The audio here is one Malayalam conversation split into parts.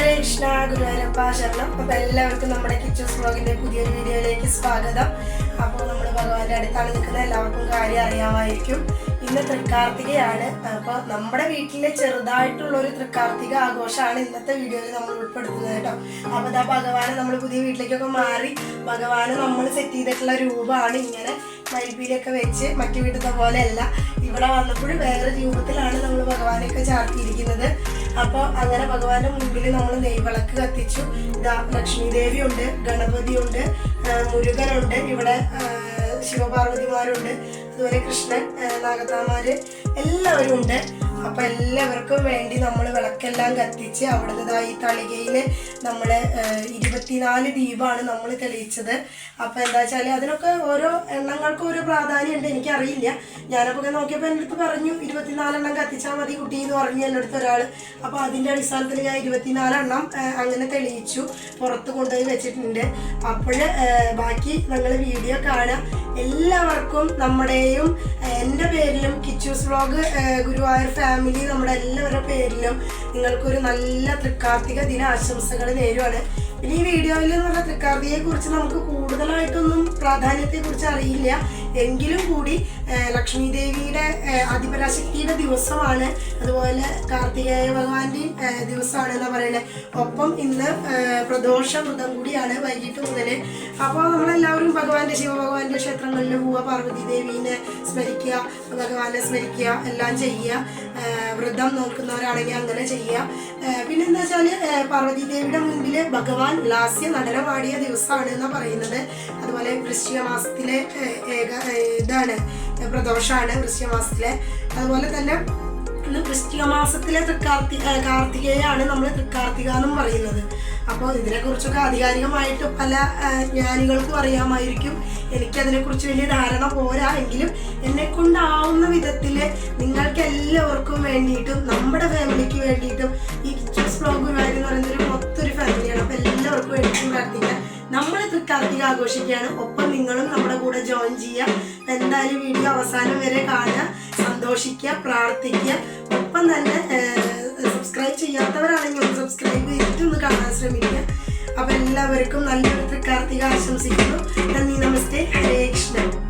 ഹരേ കൃഷ്ണ ഗുരുവായൂരപ്പ ശരണം. അപ്പൊ എല്ലാവർക്കും നമ്മുടെ കിച്ചൂസ് വ്ളോഗിന്റെ പുതിയൊരു വീഡിയോയിലേക്ക് സ്വാഗതം. അപ്പോൾ നമ്മുടെ ഭഗവാന്റെ അടുത്താണ് നിൽക്കുന്ന എല്ലാവർക്കും കാര്യം അറിയാമായിരിക്കും. ഇന്ന് തൃക്കാർത്തികയാണ്. അപ്പോൾ നമ്മുടെ വീട്ടിലെ ചെറുതായിട്ടുള്ള ഒരു തൃക്കാർത്തിക ആഘോഷമാണ് ഇന്നത്തെ വീഡിയോയിൽ നമ്മൾ ഉൾപ്പെടുത്തുന്നത് കേട്ടോ. അപ്പോൾ ഇതാ ഭഗവാനെ നമ്മൾ പുതിയ വീട്ടിലേക്കൊക്കെ മാറി. ഭഗവാന് നമ്മൾ സെറ്റ് ചെയ്തിട്ടുള്ള രൂപമാണ് ഇങ്ങനെ മൈൽപ്പീലൊക്കെ വെച്ച് മറ്റു വീട്ടിലത്തെ പോലെയല്ല ഇവിടെ വന്നപ്പോഴും വേറെ രൂപത്തിലാണ് നമ്മൾ ഭഗവാനെയൊക്കെ ചാർത്തിയിരിക്കുന്നത്. അപ്പോൾ അങ്ങനെ ഭഗവാന്റെ മുമ്പിൽ നമ്മൾ നെയ്വിളക്ക് കത്തിച്ചു. ഇതാ ലക്ഷ്മി ദേവി ഉണ്ട് ഗണപതി ഉണ്ട് മുരുകനുണ്ട് ഇവിടെ ശിവപാർവതിമാരുണ്ട് അതുപോലെ കൃഷ്ണൻ നാഗത്താമാര് എല്ലാവരും ഉണ്ട് അപ്പൊ എല്ലാവർക്കും വേണ്ടി നമ്മൾ വിളക്കെല്ലാം കത്തിച്ച് അവിടുന്ന് ഈ തളികയിൽ നമ്മൾ ഇരുപത്തിനാല് ദീപമാണ് നമ്മൾ തെളിയിച്ചത്. അപ്പൊ എന്താ വെച്ചാൽ അതിനൊക്കെ ഓരോ എണ്ണങ്ങൾക്ക് ഓരോ പ്രാധാന്യം ഉണ്ട് എനിക്കറിയില്ല. ഞാനപ്പോ ഇങ്ങനെ നോക്കിയപ്പോ എന്റെ അടുത്ത് പറഞ്ഞു ഇരുപത്തിനാലെണ്ണം കത്തിച്ചാൽ മതി കുട്ടി എന്ന് പറഞ്ഞു എന്റെ അടുത്ത് ഒരാൾ അപ്പൊ അതിന്റെ അടിസ്ഥാനത്തിൽ ഞാൻ ഇരുപത്തിനാലെണ്ണം അങ്ങനെ തെളിയിച്ചു. പുറത്ത് കൊണ്ടുപോയി വെച്ചിട്ടുണ്ട്. അപ്പോൾ ബാക്കി നിങ്ങൾ വീഡിയോ കാണാം. എല്ലാവർക്കും നമ്മുടെയും എന്റെ പേരിലും കിച്ചൂസ് വ്ളോഗ് ഗുരുവായൂർ ഫാമിലി നമ്മുടെ എല്ലാവരുടെ പേരിലും നിങ്ങൾക്കൊരു നല്ല തൃക്കാർത്തിക ദിന ആശംസകൾ നേരുവാണ്. പിന്നെ ഈ വീഡിയോയിൽ നമ്മുടെ പറഞ്ഞാൽ തൃക്കാർത്തികയെ കുറിച്ച് നമുക്ക് കൂടുതലായിട്ടൊന്നും പ്രാധാന്യത്തെ കുറിച്ച് അറിയില്ല. എങ്കിലും കൂടി ലക്ഷ്മി ദേവിയുടെ അതിപരാശക്തിയുടെ ദിവസമാണ്. അതുപോലെ കാർത്തികേയ ഭഗവാന്റെ ദിവസമാണ് എന്നാ പറയുന്നത് ഒപ്പം ഇന്ന് പ്രദോഷ വ്രതം കൂടിയാണ് വൈകിട്ട് മുതൽ അപ്പോൾ നമ്മളെല്ലാവരും ഭഗവാന്റെ ശിവഭഗവാന്റെ ക്ഷേത്രങ്ങളിൽ പോവുക പാർവതി ദേവീനെ സ്മരിക്കുക ഭഗവാനെ സ്മരിക്കുക എല്ലാം ചെയ്യുക. വ്രതം നോക്കുന്നവരാണെങ്കിൽ അങ്ങനെ ചെയ്യുക. പിന്നെ പിന്നെന്താ വെച്ചാൽ പാർവതി ദേവിയുടെ മുൻപിൽ ഭഗവാൻ ലാസ്യ നടനമാടിയ ദിവസമാണ് എന്ന് പറയുന്നത്. അതുപോലെ വൃശ്ചിക മാസത്തിലെ ഏക ഇതാണ് പ്രദോഷമാണ് വൃശ്യമാസത്തിലെ. അതുപോലെ തന്നെ ഇന്ന് വൃശ്ചിക മാസത്തിലെ തൃക്കാർത്തി കാർത്തികയാണ് നമ്മൾ തൃക്കാർത്തിക എന്നും പറയുന്നത്. അപ്പോൾ ഇതിനെക്കുറിച്ചൊക്കെ ആധികാരികമായിട്ട് പല ജ്ഞാനികൾക്കും അറിയാമായിരിക്കും. എനിക്കതിനെക്കുറിച്ച് വലിയ ധാരണ പോരാ. എങ്കിലും എന്നെ കൊണ്ടാവുന്ന വിധത്തിൽ നിങ്ങൾക്ക് എല്ലാവർക്കും വേണ്ടിയിട്ടും നമ്മുടെ ഫാമിലിക്ക് വേണ്ടിയിട്ടും ഈ കിച്ചൻസ് ബ്ലോഗ് എന്ന് പറയുന്ന ഒരു മൊത്തൊരു ഫാമിലിയാണ്. അപ്പോൾ എല്ലാവർക്കും വേണ്ടിയിട്ടും പ്രാർത്ഥിക്കാം നമ്മൾ തൃക്കാർത്തിക ആഘോഷിക്കുകയാണ്. ഒപ്പം നിങ്ങളും നമ്മുടെ കൂടെ ജോയിൻ ചെയ്യുക. എന്തായാലും വീഡിയോ അവസാനം വരെ കാണുക സന്തോഷിക്കുക പ്രാർത്ഥിക്കുക. ഒപ്പം തന്നെ സബ്സ്ക്രൈബ് ചെയ്യാത്തവരാണെങ്കിൽ ഒന്ന് സബ്സ്ക്രൈബ് ചെയ്തിട്ട് ഒന്ന് കാണാൻ ശ്രമിക്കുക. അപ്പം എല്ലാവർക്കും നല്ലൊരു തൃക്കാർത്തിക ആശംസിക്കുന്നു. നന്ദി നമസ്തേ. ഹരേ കൃഷ്ണ.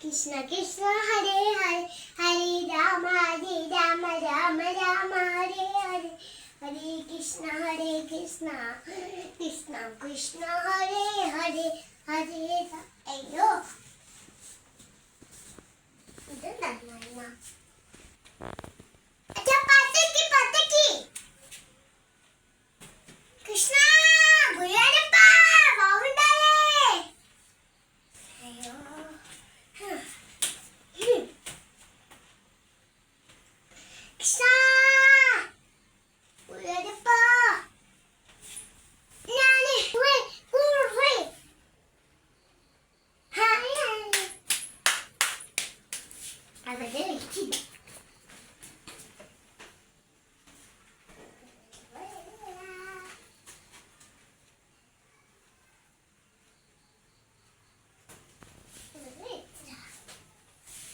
കൃഷ്ണ കൃഷ്ണ ഹരേ ഹരേ ഹരേ രാമ ഹരേ രാമ രാമ രാമ ഹരേ ഹരേ ഹരേ കൃഷ്ണ ഹരേ കൃഷ്ണ കൃഷ്ണ കൃഷ്ണ ഹരേ ഹരേ ഹരേ ര- അയ്യോ ഇതെന്താ അച്ഛാ പതക്കി പതക്കി കൃഷ്ണ ഗുരുവായൂരപ്പ വാവുണ്ടാലേ അയ്യോ ഹ്. ഹ്. കൃഷ്ണ ഗുരുവായൂരപ്പ ഞാൻ പോയി, പോയി, പോയി. Hi, hi. അവിടെ വെച്ചില്ല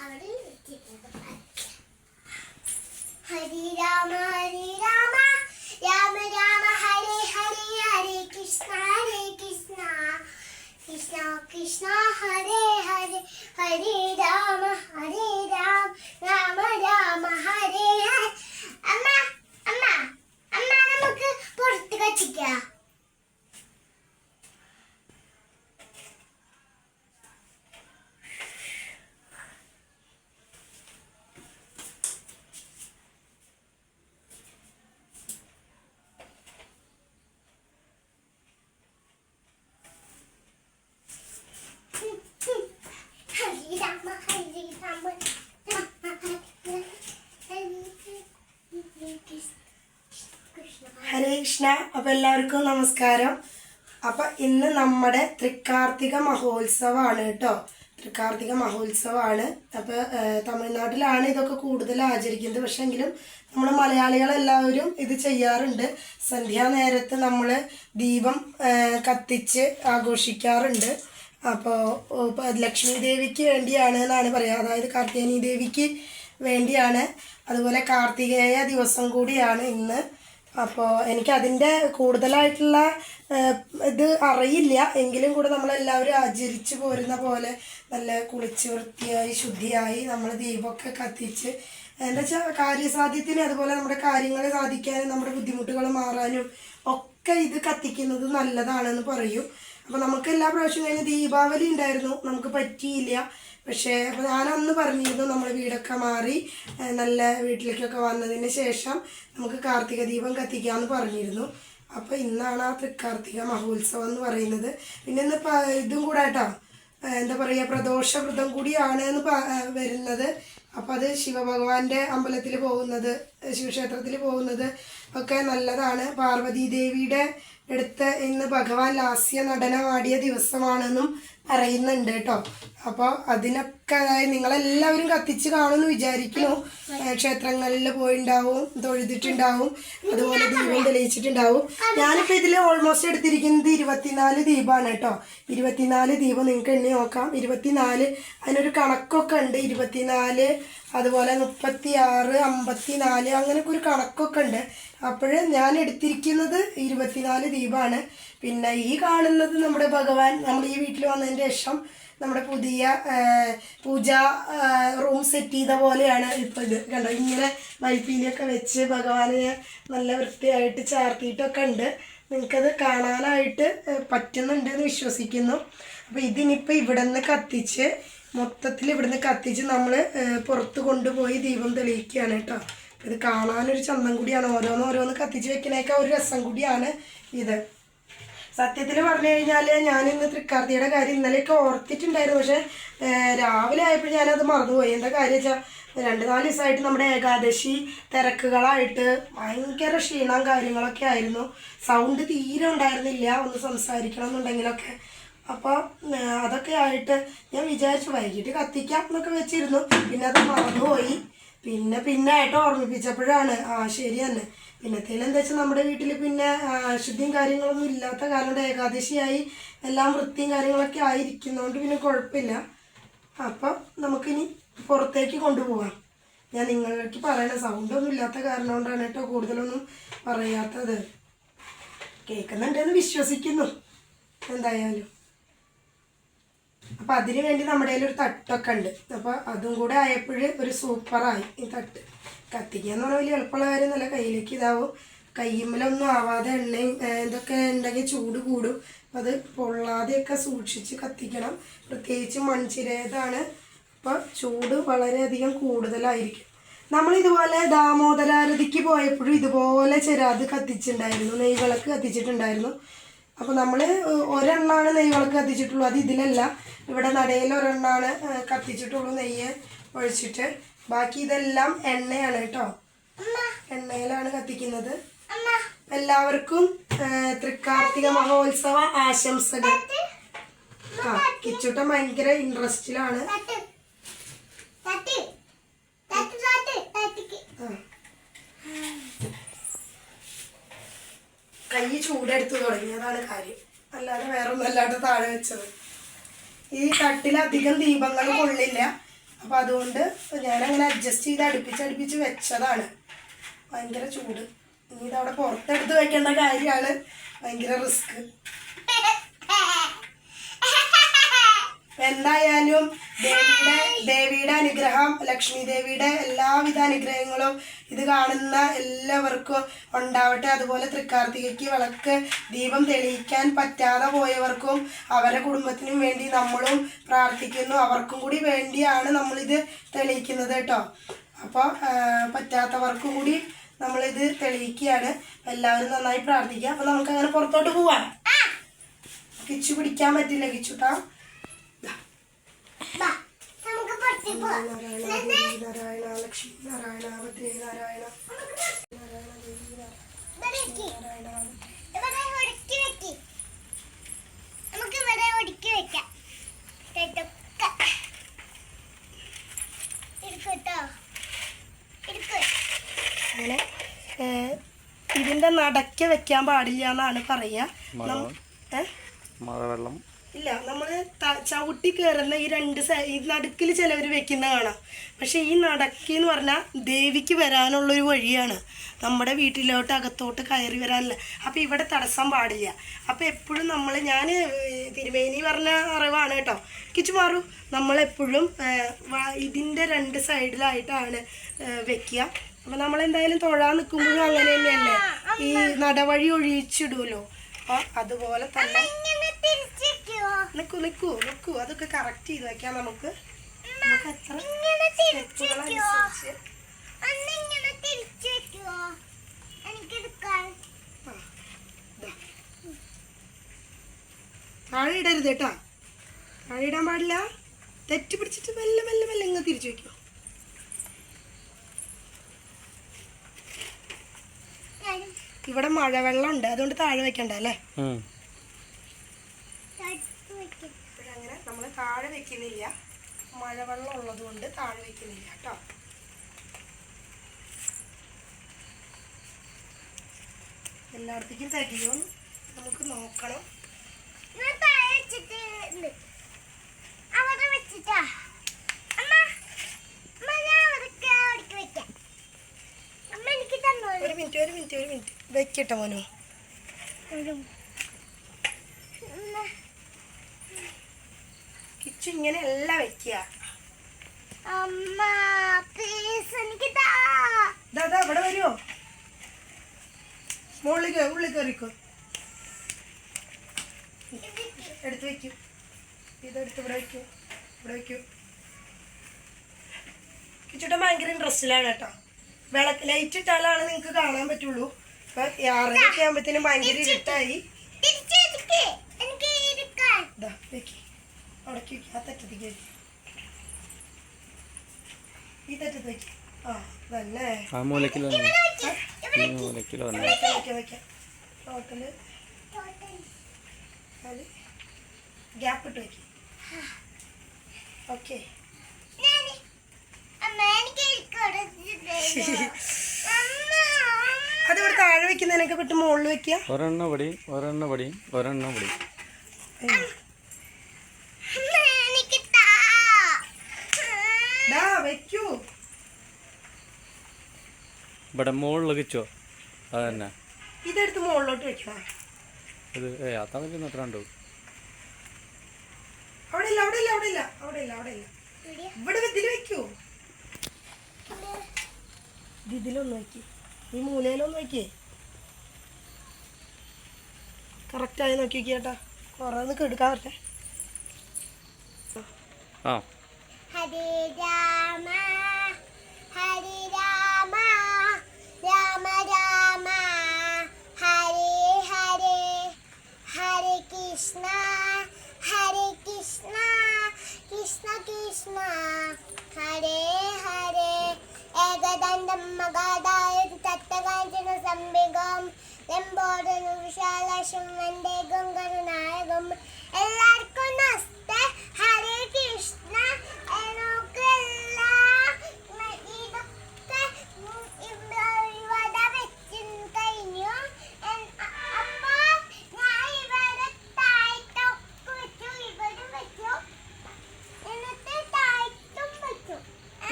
അവിടെ വെച്ചിട്ടുണ്ട് ഹരി രാമ ഹരി രാമ രാമ രാമ ഹരേ ഹരേ ഹരേ കൃഷ്ണ ഹരേ കൃഷ്ണ കൃഷ്ണ കൃഷ്ണ ഹരേ ഹരേ ഹരേ രാമ ഹരേ രാമ രാമ രാമ ഹരേ. അമ്മ അമ്മ അമ്മ നമുക്ക് പുറത്ത് കത്തിക്കാം. കൃഷ്ണ അപ്പൊ എല്ലാവർക്കും നമസ്കാരം. അപ്പൊ ഇന്ന് നമ്മുടെ തൃക്കാർത്തിക മഹോത്സവമാണ് കേട്ടോ. തൃക്കാർത്തിക മഹോത്സവമാണ്. അപ്പൊ തമിഴ്നാട്ടിലാണ് ഇതൊക്കെ കൂടുതൽ ആചരിക്കുന്നത്. പക്ഷെ എങ്കിലും നമ്മൾ മലയാളികളെല്ലാവരും ഇത് ചെയ്യാറുണ്ട്. സന്ധ്യാനേരത്ത് നമ്മൾ ദീപം കത്തിച്ച് ആഘോഷിക്കാറുണ്ട്. അപ്പോൾ ലക്ഷ്മി ദേവിക്ക് വേണ്ടിയാണ് എന്നാണ് പറയുക അതായത് കാർത്തികേനി ദേവിക്ക് വേണ്ടിയാണ്. അതുപോലെ കാർത്തികേയ ദിവസം കൂടിയാണ് ഇന്ന് അപ്പോൾ എനിക്ക് അതിന്റെ കൂടുതലായിട്ടുള്ള ഇത് അറിയില്ല. എങ്കിലും കൂടെ നമ്മളെല്ലാവരും ആചരിച്ചു പോരുന്ന പോലെ നല്ല കുളിച്ച് വൃത്തിയായി ശുദ്ധിയായി നമ്മൾ ദീപമൊക്കെ കത്തിച്ച് എന്താ വെച്ചാൽ കാര്യസാധ്യത്തിന് അതുപോലെ നമ്മുടെ കാര്യങ്ങൾ സാധിക്കാനും നമ്മുടെ ബുദ്ധിമുട്ടുകൾ മാറാനും ഒക്കെ ഇത് കത്തിക്കുന്നത് നല്ലതാണെന്ന് പറയും. അപ്പോൾ നമുക്ക് എല്ലാ പ്രാവശ്യം കഴിഞ്ഞ് ദീപാവലി ഉണ്ടായിരുന്നു. നമുക്ക് പറ്റിയില്ല. പക്ഷേ അപ്പോൾ അന്ന് പറഞ്ഞിരുന്നു നമ്മൾ വീടൊക്കെ മാറി നല്ല വീട്ടിലേക്കൊക്കെ വന്നതിന് ശേഷം നമുക്ക് കാർത്തിക ദീപം കത്തിക്കാമെന്ന് പറഞ്ഞിരുന്നു. അപ്പോൾ ഇന്നാണ് ആ തൃക്കാർത്തിക മഹോത്സവം എന്ന് പറയുന്നത്. പിന്നെ ഇന്ന് ഇതും കൂടെ കേട്ടോ എന്താ പറയുക പ്രദോഷ വ്രതം കൂടിയാണ് എന്ന് വരുന്നത്. അപ്പം അത് ശിവഭഗവാന്റെ അമ്പലത്തിൽ പോകുന്നത്. ശിവക്ഷേത്രത്തിൽ പോകുന്നത് ഒക്കെ നല്ലതാണ്. പാർവതി ദേവിയുടെ അടുത്ത് ഇന്ന് ഭഗവാൻ ലാസ്യ നടനമാടിയ ദിവസമാണെന്നും പറയുന്നുണ്ട് കേട്ടോ. അപ്പോൾ അതിനൊക്കെ നിങ്ങളെല്ലാവരും കത്തിച്ച് കാണുമെന്ന് വിചാരിക്കുന്നു. ക്ഷേത്രങ്ങളിൽ പോയിണ്ടാവും തൊഴുതിട്ടുണ്ടാവും അതുപോലെ ദീപം തെളിയിച്ചിട്ടുണ്ടാവും. ഞാനിപ്പോൾ ഇതിൽ ഓൾമോസ്റ്റ് എടുത്തിരിക്കുന്നത് ഇരുപത്തിനാല് ദീപമാണ് കേട്ടോ. ഇരുപത്തിനാല് ദീപം നിങ്ങൾക്ക് എണ്ണി നോക്കാം. ഇരുപത്തിനാല് അതിനൊരു കണക്കൊക്കെ ഉണ്ട്. ഇരുപത്തിനാല് അതുപോലെ മുപ്പത്തി ആറ് അമ്പത്തി നാല് അങ്ങനെയൊക്കെ ഒരു കണക്കൊക്കെ ഉണ്ട്. അപ്പോൾ ഞാൻ എടുത്തിരിക്കുന്നത് ഇരുപത്തിനാല് ദീപമാണ് പിന്നെ ഈ കാണുന്നത് നമ്മുടെ ഭഗവാൻ നമ്മൾ ഈ വീട്ടിൽ വന്നതിന് ശേഷം നമ്മുടെ പുതിയ പൂജ റൂം സെറ്റ് ചെയ്ത പോലെയാണ് ഇപ്പോൾ ഇത്. കണ്ടോ? ഇങ്ങനെ മൈപ്പീലിയൊക്കെ വെച്ച് ഭഗവാനെ നല്ല വൃത്തിയായിട്ട് ചാർത്തിയിട്ടൊക്കെ ഉണ്ട്. നിങ്ങൾക്കത് കാണാനായിട്ട് പറ്റുന്നുണ്ട് എന്ന് വിശ്വസിക്കുന്നു. അപ്പോൾ ഇതിനിപ്പോൾ ഇവിടെ നിന്ന് കത്തിച്ച് മൊത്തത്തിൽ ഇവിടുന്ന് കത്തിച്ച് നമ്മൾ പുറത്ത് കൊണ്ടുപോയി ദീപം തെളിയിക്കുകയാണ് കേട്ടോ. ഇത് കാണാനൊരു ചന്തം കൂടിയാണ്. ഓരോന്ന് ഓരോന്ന് കത്തിച്ച് വെക്കണേക്ക ഒരു രസം കൂടിയാണ് ഇത്. സത്യത്തിൽ പറഞ്ഞു കഴിഞ്ഞാൽ ഞാൻ ഇന്ന് തൃക്കാർത്തിയുടെ കാര്യം ഇന്നലെയൊക്കെ ഓർത്തിട്ടുണ്ടായിരുന്നു. പക്ഷെ രാവിലെ ആയപ്പോൾ ഞാനത് മറന്നുപോയി. എന്താ കാര്യം വെച്ചാൽ രണ്ട് നാല് ദിവസമായിട്ട് നമ്മുടെ ഏകാദശി തിരക്കുകളായിട്ട് ഭയങ്കര ക്ഷീണം കാര്യങ്ങളൊക്കെ ആയിരുന്നു. സൗണ്ട് തീരെ ഉണ്ടായിരുന്നില്ല. ഒന്ന് സംസാരിക്കണം എന്നുണ്ടെങ്കിലൊക്കെ. അപ്പോൾ അതൊക്കെ ആയിട്ട് ഞാൻ വിചാരിച്ചു വൈകിട്ട് കത്തിക്കാം എന്നൊക്കെ വെച്ചിരുന്നു. പിന്നെ അത് മറന്നുപോയി. പിന്നെ പിന്നെ ആയിട്ട് ഓർമ്മിപ്പിച്ചപ്പോഴാണ് ആ ശരി തന്നെ. പിന്നത്തേലും എന്താ വെച്ചാൽ നമ്മുടെ വീട്ടിൽ പിന്നെ ശുദ്ധിയും കാര്യങ്ങളൊന്നും ഇല്ലാത്ത കാരണം ഏകാദശിയായി എല്ലാം വൃത്തിയും കാര്യങ്ങളൊക്കെ ആയിരിക്കുന്നതുകൊണ്ട് പിന്നെ കുഴപ്പമില്ല. അപ്പം നമുക്കിനി പുറത്തേക്ക് കൊണ്ടുപോകാം ഞാൻ നിങ്ങൾക്ക് പറയണ സൗണ്ടൊന്നും ഇല്ലാത്ത കാരണം കൊണ്ടാണ് കേട്ടോ കൂടുതലൊന്നും പറയാത്തത്. കേൾക്കുന്നുണ്ടെന്ന് വിശ്വസിക്കുന്നു. എന്തായാലും. അപ്പം അതിന് വേണ്ടി നമ്മുടെ കയ്യിൽ ഒരു തട്ടൊക്കെ ഉണ്ട്. അപ്പോൾ അതും കൂടെ ആയപ്പോൾ ഒരു സൂപ്പറായി ഈ തട്ട്. കത്തിക്കുക എന്ന് പറഞ്ഞാൽ വലിയ എളുപ്പമുള്ള നല്ല കയ്യിലേക്ക് ഇതാവും. കയ്യുമ്മലൊന്നും ആവാതെ എണ്ണയും ഇതൊക്കെ ഉണ്ടെങ്കിൽ ചൂട് കൂടും. അപ്പം അത് പൊള്ളാതെയൊക്കെ സൂക്ഷിച്ച് കത്തിക്കണം. പ്രത്യേകിച്ച് മൺചിരേതാണ്. അപ്പോൾ ചൂട് വളരെയധികം കൂടുതലായിരിക്കും. നമ്മൾ ഇതുപോലെ ദാമോദരാരതിക്ക് പോയപ്പോഴും ഇതുപോലെ ചെരാത് കത്തിച്ചിട്ടുണ്ടായിരുന്നു. നെയ്വിളക്ക് കത്തിച്ചിട്ടുണ്ടായിരുന്നു. അപ്പോൾ നമ്മൾ നെയ്യ് വിളക്ക് കത്തിച്ചിട്ടുള്ളൂ. അത് ഇതിലല്ല. ഇവിടെ നടയിൽ ഒരെണ്ണാണ് കത്തിച്ചിട്ടുള്ളൂ നെയ്യ് ഒഴിച്ചിട്ട്. ബാക്കി ഇതെല്ലാം എണ്ണയാണ് കേട്ടോ. എണ്ണയിലാണ് കത്തിക്കുന്നത്. എല്ലാവർക്കും തൃക്കാർത്തിക മഹോത്സവ ആശംസകൾ. ആ കിച്ചുട്ട ഭയങ്കര ഇൻട്രസ്റ്റിലാണ് ആ. കൈ ചൂടെടുത്ത് തുടങ്ങിയതാണ് കാര്യം. അല്ലാതെ വേറെ താഴെ വെച്ചത്. ഈ തട്ടിലധികം ദീപങ്ങൾ കൊള്ളില്ല. അപ്പം അതുകൊണ്ട് ഞാനങ്ങനെ അഡ്ജസ്റ്റ് ചെയ്ത് അടുപ്പിച്ച് അടുപ്പിച്ച് വെച്ചതാണ്. ഭയങ്കര ചൂട്. ഇനി ഇതവിടെ പുറത്തെടുത്ത് വെക്കേണ്ട കാര്യമാണ്. ഭയങ്കര റിസ്ക് എന്തായാലും ദേവിയുടെ ദേവിയുടെ അനുഗ്രഹം ലക്ഷ്മി ദേവിയുടെ എല്ലാവിധ അനുഗ്രഹങ്ങളും ഇത് കാണുന്ന എല്ലാവർക്കും ഉണ്ടാവട്ടെ. അതുപോലെ തൃക്കാർത്തികയ്ക്ക് വിളക്ക് ദീപം തെളിയിക്കാൻ പറ്റാതെ പോയവർക്കും അവരുടെ കുടുംബത്തിനും വേണ്ടി നമ്മളും പ്രാർത്ഥിക്കുന്നു. അവർക്കും കൂടി വേണ്ടിയാണ് നമ്മളിത് തെളിയിക്കുന്നത് കേട്ടോ. അപ്പോൾ പറ്റാത്തവർക്കും കൂടി നമ്മളിത് തെളിയിക്കുകയാണ്. എല്ലാവരും നന്നായി പ്രാർത്ഥിക്കുക. അപ്പോൾ നമുക്ക് അങ്ങനെ പുറത്തോട്ട് പോവാം. കിച്ചു പിടിക്കാൻ പറ്റില്ല കിച്ചുട്ടാ ബാ നമുക്ക് പുറത്ത് പോവാം നാരായണ ലക്ഷ്മി നാരായണ ഭദ്രേ നാരായണ. അങ്ങനെ ഇതിന്റെ നടക്ക വെക്കാൻ പാടില്ല എന്നാണ് പറയാ മഴവെള്ളം ഇല്ല നമ്മൾ ചവിട്ടി കയറുന്ന ഈ രണ്ട് ഈ നടുക്കിൽ ചിലവർ വെക്കുന്ന കാണാം. പക്ഷേ ഈ നടക്കി എന്ന് പറഞ്ഞാൽ ദേവിക്ക് വരാനുള്ളൊരു വഴിയാണ്. നമ്മുടെ വീട്ടിലോട്ട് അകത്തോട്ട് കയറി വരാനില്ല. അപ്പം ഇവിടെ തടസ്സം പാടില്ല. അപ്പോൾ എപ്പോഴും നമ്മൾ ഞാൻ തിരുമേനി പറഞ്ഞ അറിവാണ് കേട്ടോ. കിച്ചു മാറൂ നമ്മളെപ്പോഴും ഇതിന്റെ രണ്ട് സൈഡിലായിട്ടാണ് വെക്കുക അപ്പം നമ്മളെന്തായാലും തൊഴാൻ നിൽക്കുമ്പോഴും അങ്ങനെ തന്നെയല്ലേ? ഈ നടവഴി ഒഴിച്ചിടുമല്ലോ അപ്പോൾ അതുപോലെ തന്നെ? നിക്കൂ നിക്കൂ നിക്കൂ. അതൊക്കെ കറക്റ്റ് ചെയ്ത് വെക്കാം നമുക്ക്. നമുക്ക് എത്ര. താഴെ ഇടരുത് കേട്ടാ. താഴെ ഇടാൻ പാടില്ല. തെറ്റ് പിടിച്ചിട്ട് മെല്ലെ മെല്ലെ മെല്ലെ ഇങ്ങ് തിരിച്ചു വെക്കോ. ഇവിടെ മഴവെള്ളം ഉണ്ട്. അതുകൊണ്ട് താഴെ വെക്കണ്ട അല്ലേ ഉം. തടുത്ത് വെക്കാം. അങ്ങനെ നമ്മൾ താഴെ വെക്കുന്നില്ല. മഴവെള്ളം ഉള്ളതുകൊണ്ട് താഴെ വെക്കുന്നില്ല കേട്ടോ. എല്ലായിടത്തേക്കും തരിയോ നമുക്ക് നോക്കണം. ഒരു മിനിറ്റ് ഒരു മിനിറ്റ് ഒരു മിനിറ്റ്. വെക്കട്ടെ മോനു. കിച്ചു ഇങ്ങനെയല്ല വെക്കുക. അമ്മ പ്ലീസ് എനിക്ക് ഇതാ ഇവിടെ വരുമോ മുകളിൽ കയറി ഉള്ളിൽ കയറിക്കോ. എടുത്ത് വെക്കൂ. ഇതെടുത്ത് ഇവിടെ വെക്കൂ. ഇവിടെ വയ്ക്കൂ കിച്ചുട്ടൻ ഭയങ്കര ഇൻട്രസ്റ്റിലാണ് കേട്ടോ. വിളക്ക് ലൈറ്റ് ഇട്ടാലാണ് നിങ്ങൾക്ക് കാണാൻ പറ്റുള്ളൂ. ഇപ്പൊ ആറരയൊക്കെ ആകുമ്പോഴത്തേനും ഭയങ്കര ഇരുട്ടായി. വെക്ക്. അവിടേക്ക് വെക്ക് ആ തെറ്റത്തേക്ക് വെക്ക് ഈ തെറ്റത്ത് ആ മൂലക്കിൽ വന്നു. ഈ മൂലക്കിൽ വന്നു. അത് ഗ്യാപ്പ് ഇട്ട് വെക്കും ഓക്കെ. ഞാൻ അമ്മ എനിക്ക് എടുക്കോടെ അമ്മ അത് ഇവിടെ താഴെ വെക്കുന്നതിനൊക്കെ വിട്ട് മുകളിൽ വെക്കുക ഒരെണ്ണ പടി ഒരെണ്ണ പടി ഒരെണ്ണ പടി അമ്മ എനിക്ക് താ ദാ വെക്കൂ ഇവിടെ മുകളിൽ വെച്ചോ. അതന്നെ. ഇതെടുത്ത് മുകളിലോട്ട് വെച്ചോ. ഇത് ഏ അതൊക്കെ അത്ര ഉണ്ടോ അവിടെ ഇല്ല അവിടെ ഇല്ല അവിടെ ഇല്ല അവിടെ ഇല്ല അവിടെ ഇല്ല ഇവിടെ ഇതിൽ വെക്കൂ. ഇത് ഇതിലൊന്ന് വെക്കി. ഈ മൂലയിലൊന്ന് വെക്കേ. കറക്റ്റായി നോക്കി നോക്കി ചേട്ടാ കുറേ ഒന്ന് കെടുക്കാൻ പറ്റേ. ആ. ഹരി രാമ ഹരേ രാമ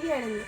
വെച്ചു